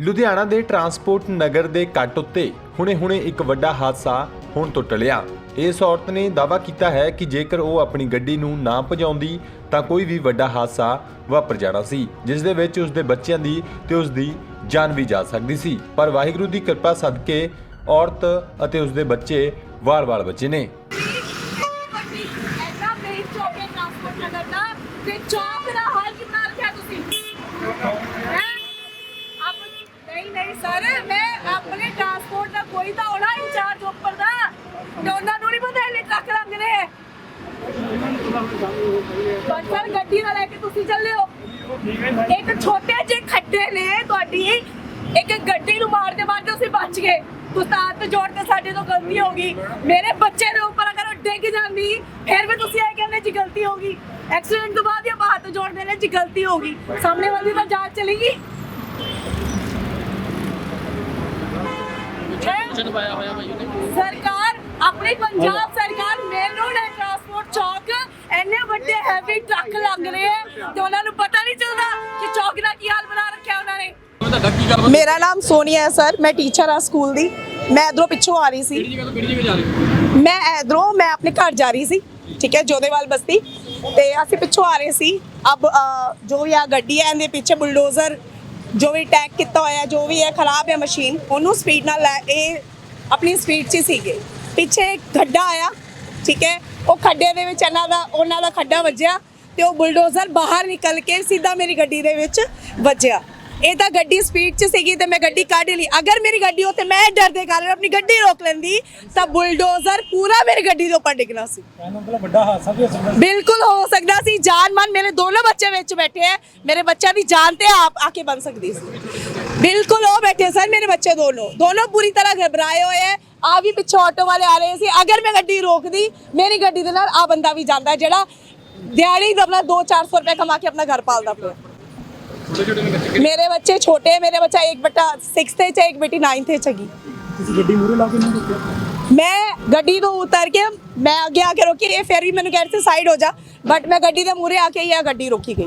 ਲੁਧਿਆਣਾ ਦੇ ਟਰਾਂਸਪੋਰਟ ਨਗਰ ਦੇ ਕੱਟ ਉੱਤੇ ਹੁਣੇ-ਹੁਣੇ ਇੱਕ ਵੱਡਾ ਹਾਦਸਾ ਹੁਣ ਤੋਂ ਟਲਿਆ। ਇਸ ਔਰਤ ਨੇ ਦਾਅਵਾ ਕੀਤਾ ਹੈ ਕਿ ਜੇਕਰ ਉਹ ਆਪਣੀ ਗੱਡੀ ਨੂੰ ਨਾ ਭਜਾਉਂਦੀ, ਤਾਂ ਕੋਈ ਵੀ ਵੱਡਾ ਹਾਦਸਾ ਵਾਪਰ ਜਾਣਾ ਸੀ, ਜਿਸ ਦੇ ਵਿੱਚ ਉਸ ਦੇ ਬੱਚਿਆਂ ਦੀ ਤੇ ਉਸ ਦੀ ਜਾਨ ਵੀ ਜਾ ਸਕਦੀ ਸੀ। ਪਰ ਵਾਹਿਗੁਰੂ ਦੀ ਕਿਰਪਾ ਸਦਕੇ ਔਰਤ ਅਤੇ ਉਸ ਦੇ ਬੱਚੇ ਵਾਲ-ਵਾਲ ਬਚੇ ਨੇ। ਵੱਡੀ ਐਨਾ ਮੇਰੀ ਚੌਕੇ ਟਰਾਂਸਪੋਰਟ ਨਗਰ ਦਾ, ਤੇ ਚੌਕ ਦਾ ਹਾਲ ਕਿੰਨਾ ਰੱਖਿਆ ਤੁਸੀਂ ਹੈਂ? ਆਪ ਨਹੀਂ ਨਹੀਂ ਸਰ ਮੈਂ ਆਪਣੇ ਟਰਾਂਸਪੋਰਟ ਦਾ ਕੋਈ ਤਾਂ ਹੋਣਾ ਇੰਚਾਰਜ ਉੱਪਰ ਦਾ ਤੇ ਉਹਨਾਂ ਨੂੰ ਨਹੀਂ ਪਤਾ ਇਹਨੇ ਟਰੱਕ ਲੰਘਦੇ ਆ ਪਰ ਗੱਡੀ ਨਾਲ ਲੈ ਕੇ ਤੁਸੀਂ ਚੱਲੇ ਹੋ। ਇੱਕ ਛੋਟੇ ਜਿਹੇ ਖੱਡੇ ਨੇ ਤੁਹਾਡੀ। ਇੱਕ ਗੱਡੀ ਨੂੰ ਮਾਰਦੇ ਮਾਰਦੇ ਤੁਸੀਂ ਬਚ ਗਏ। ਤੁਸੀਂ ਹੱਥ ਜੋੜ ਕੇ ਸਾਡੇ ਤੋਂ ਗਲਤੀ ਹੋ ਗਈ। ਮੇਰੇ ਬੱਚੇ ਦੇ ਉੱਪਰ ਅਗਰ ਉਹ ਡਿੱਗ ਜਾਂਦੀ, ਫਿਰ ਵੀ ਤੁਸੀਂ ਇਹ ਕਹਿੰਦੇ ਜੀ ਗਲਤੀ ਹੋ ਗਈ। ਐਕਸੀਡੈਂਟ ਤੋਂ ਬਾਅਦ ਹੀ ਆਪਾਂ ਹੱਥ ਜੋੜਦੇ ਨੇ ਜੀ ਗਲਤੀ ਹੋ ਗਈ। ਸਾਹਮਣੇ ਵਾਲੀ ਤਾਂ ਜਾਂਚ ਚਲੇਗੀ ਸਰਕਾਰ ਆਪਣੀ ਪੰਜਾਬ ਸਰਕਾਰ ਮੇਨ ਰੋਡ ਹੈ ਟਰਾਂਸਪੋਰਟ ਚੌਕ ਇੰਨੇ ਵੱਡੇ ਹੈਵੀ ਟਰੱਕ ਲੰਘ ਰਹੇ ਹੈ ਤੇ ਉਹਨਾਂ ਨੂੰ ਪਤਾ ਨਹੀਂ ਚੱਲਦਾ ਕਿ ਚੌਕ ਦਾ ਕੀ ਹਾਲ ਬਣਾ ਰੱਖਿਆ ਉਹਨਾਂ ਨੇ। ਤੁਹਾਡਾ ਕੀ ਗੱਲ ਮੇਰਾ ਨਾਮ ਸੋਨੀਆ ਹੈ ਸਰ। ਮੈਂ ਟੀਚਰ ਆ ਸਕੂਲ ਦੀ। ਮੈਂ ਇਧਰੋਂ ਪਿੱਛੋਂ ਆ ਰਹੀ ਸੀ। ਕਿਹੜੀ ਜਗ੍ਹਾ ਤੋਂ ਕਿਹੜੀ ਜਗ੍ਹਾ ਜਾ ਰਹੇ ਹੋ? ਮੈਂ ਇਧਰੋਂ ਮੈਂ ਆਪਣੇ ਘਰ ਜਾ ਰਹੀ ਸੀ। ਠੀਕ ਹੈ ਜੋਧੇਵਾਲ ਬਸਤੀ। ਤੇ ਅਸੀਂ ਪਿੱਛੋਂ ਆ ਰਹੇ ਸੀ। ਅਬ ਅ, ਜੋ ਵੀ ਆ ਗੱਡੀ ਹੈ ਇਹਦੇ ਪਿੱਛੇ ਬੁਲਡੋਜ਼ਰ ਜੋ ਵੀ ਟੈਗ ਕੀਤਾ ਹੋਇਆ ਜੋ ਵੀ ਹੈ ਖਰਾਬ ਹੈ ਮਸ਼ੀਨ ਉਹਨੂੰ ਸਪੀਡ ਨਾਲ ਲੈ ਇਹ ਆਪਣੀ ਸਪੀਡ 'ਚ ਹੀ ਸੀਗੇ। ਪਿੱਛੇ ਇੱਕ ਖੱਡਾ ਆਇਆ ਠੀਕ ਹੈ? ਉਹ ਖੱਡੇ ਦੇ ਵਿੱਚ ਇਹਨਾਂ ਦਾ ਉਹਨਾਂ ਦਾ ਖੱਡਾ ਵੱਜਿਆ ਤੇ ਉਹ ਬੁਲਡੋਜ਼ਰ ਬਾਹਰ ਨਿਕਲ ਕੇ ਸਿੱਧਾ ਮੇਰੀ ਗੱਡੀ ਦੇ ਵਿੱਚ ਵੱਜਿਆ। ਇਹ ਤਾਂ ਗੱਡੀ ਸਪੀਡ 'ਚ ਸੀਗੀ ਤੇ ਮੈਂ ਗੱਡੀ ਕੱਢ ਲਈ। ਅਗਰ ਮੇਰੀ ਗੱਡੀ ਉੱਥੇ ਮੈਂ ਡਰ ਦੇ ਕਾਰਨ ਆਪਣੀ ਗੱਡੀ ਰੋਕ ਲੈਂਦੀ ਤਾਂ ਬੁਲਡੋਜ਼ਰ ਪੂਰਾ ਮੇਰੀ ਗੱਡੀ ਦੇ ਉੱਪਰ ਡਿੱਗਣਾ ਸੀ। ਬਿਲਕੁਲ ਹੋ ਸਕਦਾ ਸੀ। ਜਾਨ ਮਾਨ ਮੇਰੇ ਦੋਨੋਂ ਬੱਚੇ ਵਿੱਚ ਬੈਠੇ ਹੈ। ਮੇਰੇ ਬੱਚਿਆਂ ਦੀ ਜਾਨ ਤੇ ਆਪ ਆ ਕੇ ਬਣ ਸਕਦੀ ਸੀ। ਬਿਲकुल ਉਹ ਬੈਠੇ ਸਨ ਮੇਰੇ ਬੱਚੇ ਦੋਨੋਂ। ਦੋਨੋਂ ਪੂਰੀ ਤਰ੍ਹਾਂ ਘਬਰਾਏ ਹੋਏ ਹੈ। ਆ ਵੀ ਪਿੱਛੇ ਆਟੋ ਵਾਲੇ ਆ ਰਹੇ ਸੀ। ਅਗਰ ਮੈਂ ਗੱਡੀ ਰੋਕਦੀ ਮੇਰੀ ਗੱਡੀ ਦੇ ਨਾਲ ਆ ਬੰਦਾ ਵੀ ਜਾਂਦਾ ਜਿਹੜਾ ਦਿਹਾੜੀ ਦਾ ਆਪਣਾ 2-400 ਰੁਪਏ ਕਮਾ ਕੇ ਆਪਣਾ ਘਰ ਪਾਲਦਾ ਪਿਆ। ਮੇਰੇ ਬੱਚੇ ਛੋਟੇ ਮੇਰੇ ਬੱਚਾ ਇੱਕ ਬੇਟਾ 6th ਤੇ ਚ ਇੱਕ ਬੇਟੀ 9th ਤੇ ਚ ਹੈਗੀ। ਤੁਸੀਂ ਗੱਡੀ ਮੂਰੇ ਲਾ ਕੇ ਨਹੀਂ ਰੁਕਿਆ? ਮੈਂ ਗੱਡੀ ਤੋਂ ਉਤਰ ਕੇ ਮੈਂ ਅੱਗੇ ਆ ਕੇ ਰੋਕੀ ਇਹ ਫਿਰ ਵੀ ਮੈਨੂੰ ਕਹਿ ਰਹੇ ਸੀ ਸਾਈਡ ਹੋ ਜਾ। ਬਟ ਮੈਂ ਗੱਡੀ ਦੇ ਮੂਰੇ ਆ ਕੇ ਹੀ ਆ ਗੱਡੀ ਰੋਕੀ ਗਈ।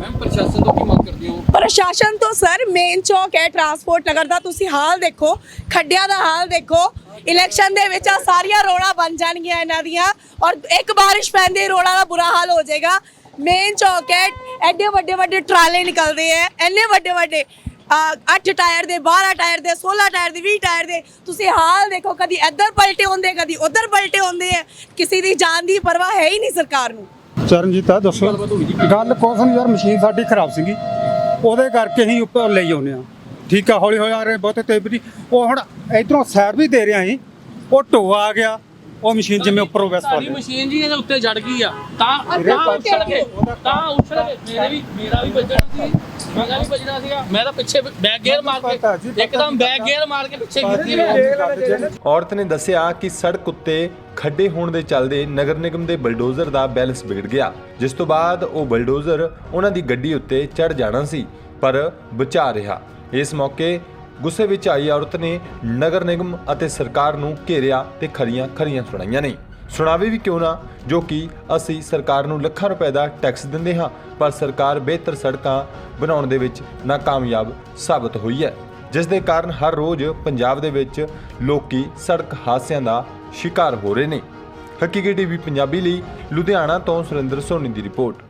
ਮੈਮ ਪ੍ਰਸ਼ਾਸਨ ਤੋਂ ਕੀ ਮੰਗ ਕਰਦੇ ਹੋ? ਪ੍ਰਸ਼ਾਸਨ ਤੋਂ ਸਰ ਮੇਨ ਚੌਕ ਹੈ ਟਰਾਂਸਪੋਰਟ ਨਗਰ ਦਾ। ਤੁਸੀਂ ਹਾਲ ਦੇਖੋ, ਖੱਡਿਆਂ ਦਾ ਹਾਲ ਦੇਖੋ। ਇਲੈਕਸ਼ਨ ਦੇ ਵਿੱਚ ਆ ਸਾਰੀਆਂ ਰੋੜਾ ਬਣ ਜਾਣਗੀਆਂ ਇਹਨਾਂ ਦੀਆਂ ਔਰ ਇੱਕ ਬਾਰਿਸ਼ ਪੈਂਦੇ ਰੋੜਾ ਦਾ ਬੁਰਾ ਹਾਲ ਹੋ ਜਾਏਗਾ। ਮੇਨ ਚੌਕ ਹੈ, ਐਡੇ ਵੱਡੇ ਵੱਡੇ ਟਰਾਲੇ ਨਿਕਲਦੇ ਐ ਐਨੇ ਵੱਡੇ ਵੱਡੇ 8 ਟਾਇਰ ਦੇ 12 ਟਾਇਰ ਦੇ 16 ਟਾਇਰ ਦੇ 20 ਟਾਇਰ ਦੇ। ਤੁਸੀਂ ਹਾਲ ਦੇਖੋ, ਕਦੀ ਇੱਧਰ ਪਲਟੇ ਹੁੰਦੇ, ਕਦੀ ਉੱਧਰ ਪਲਟੇ ਹੁੰਦੇ ਐ ਕਿਸੇ ਦੀ ਜਾਨ ਦੀ ਪਰਵਾਹ ਹੈ ਹੀ ਨਹੀਂ ਸਰਕਾਰ ਨੂੰ। ਚਰਨਜੀਤ ਆ, ਦੱਸੋ। ਗੱਲ ਕੁਛ ਨਹੀਂ ਯਾਰ, ਮਸ਼ੀਨ ਸਾਡੀ ਖਰਾਬ ਸੀਗੀ। ਉਹਦੇ ਕਰਕੇ ਹੀ ਉੱਪਰ ਲਈ ਆਉਨੇ ਆ ਠੀਕ ਆ ਹੌਲੀ ਹੌਲੀ ਆ ਰਹੇ ਬਹੁਤੇ ਤੇਜ਼ ਵੀ ਉਹ ਹੁਣ ਇਧਰੋਂ ਸਾਈਡ ਵੀ ਦੇ ਰਿਹਾ ਸੀ ਉਹ ਢੋ ਆ ਗਿਆ। ਉਹ ਮਸ਼ੀਨ ਜਿਵੇਂ ਉੱਪਰੋਂ ਵੈਸ ਪਾ ਸਾਡੀ ਲਈ ਮਸ਼ੀਨ ਜੀ ਇਹਦੇ ਉੱਤੇ ਜੜ ਗਈ ਆ। ਤਾਂ ਤਾਂ ਉੱਛਲ ਗਏ ਤਾਂ ਉੱਛਲ ਗਏ। ਮੇਰੇ ਵੀ ਮੇਰਾ ਵੀ ਵੱਜਣਾ ਸੀ। ਮੇਰਾ ਵੀ ਵੱਜਣਾ ਸੀਗਾ। ਮੈਂ ਤਾਂ ਪਿੱਛੇ ਬੈਕ ਗੇਅਰ ਮਾਰ ਕੇ ਇੱਕਦਮ ਬੈਕ ਗੇਅਰ ਮਾਰ ਕੇ ਪਿੱਛੇ ਕੀਤੀ ਮੈਂ ਔਰਤ ਨੇ ਦੱਸਿਆ ਕਿ ਸੜਕ ਉੱਤੇ ਖੱਡੇ ਹੋਣ ਦੇ ਚੱਲਦੇ ਨਗਰ ਨਿਗਮ ਦੇ ਬਲਡੋਜ਼ਰ ਦਾ ਬੈਲੈਂਸ ਵਿਗੜ ਗਿਆ ਜਿਸ ਤੋਂ ਬਾਅਦ ਉਹ ਬਲਡੋਜ਼ਰ ਉਹਨਾਂ ਦੀ ਗੱਡੀ ਉੱਤੇ ਚੜ ਜਾਣਾ ਸੀ ਪਰ ਬਚਾ ਰਿਹਾ। ਇਸ ਮੌਕੇ ਗੁੱਸੇ ਵਿੱਚ ਆਈ ਔਰਤ ਨੇ ਨਗਰ ਨਿਗਮ ਅਤੇ ਸਰਕਾਰ ਨੂੰ ਘੇਰਿਆ ਤੇ ਖਰੀਆਂ ਖਰੀਆਂ ਸੁਣਾਈਆਂ ਨੇ। ਸੁਣਾਵੇ ਵੀ ਕਿਉਂ ਨਾ, ਜੋ ਕਿ ਅਸੀਂ ਸਰਕਾਰ ਨੂੰ ਲੱਖਾਂ ਰੁਪਏ ਦਾ ਟੈਕਸ ਦਿੰਦੇ ਹਾਂ, ਪਰ ਸਰਕਾਰ ਬਿਹਤਰ ਸੜਕਾਂ ਬਣਾਉਣ ਦੇ ਵਿੱਚ ਨਾਕਾਮਯਾਬ ਸਾਬਤ ਹੋਈ ਹੈ। ਜਿਸ ਦੇ ਕਾਰਨ ਹਰ ਰੋਜ਼ ਪੰਜਾਬ ਦੇ ਵਿੱਚ ਲੋਕੀ ਸੜਕ ਹਾਦਸਿਆਂ ਦਾ ਸ਼ਿਕਾਰ ਹੋ ਰਹੇ ਨੇ। ਹਕੀਕੀ ਟੀਵੀ ਪੰਜਾਬੀ ਲਈ ਲੁਧਿਆਣਾ ਤੋਂ ਸੁਰਿੰਦਰ ਸੋਨੀ ਦੀ ਰਿਪੋਰਟ।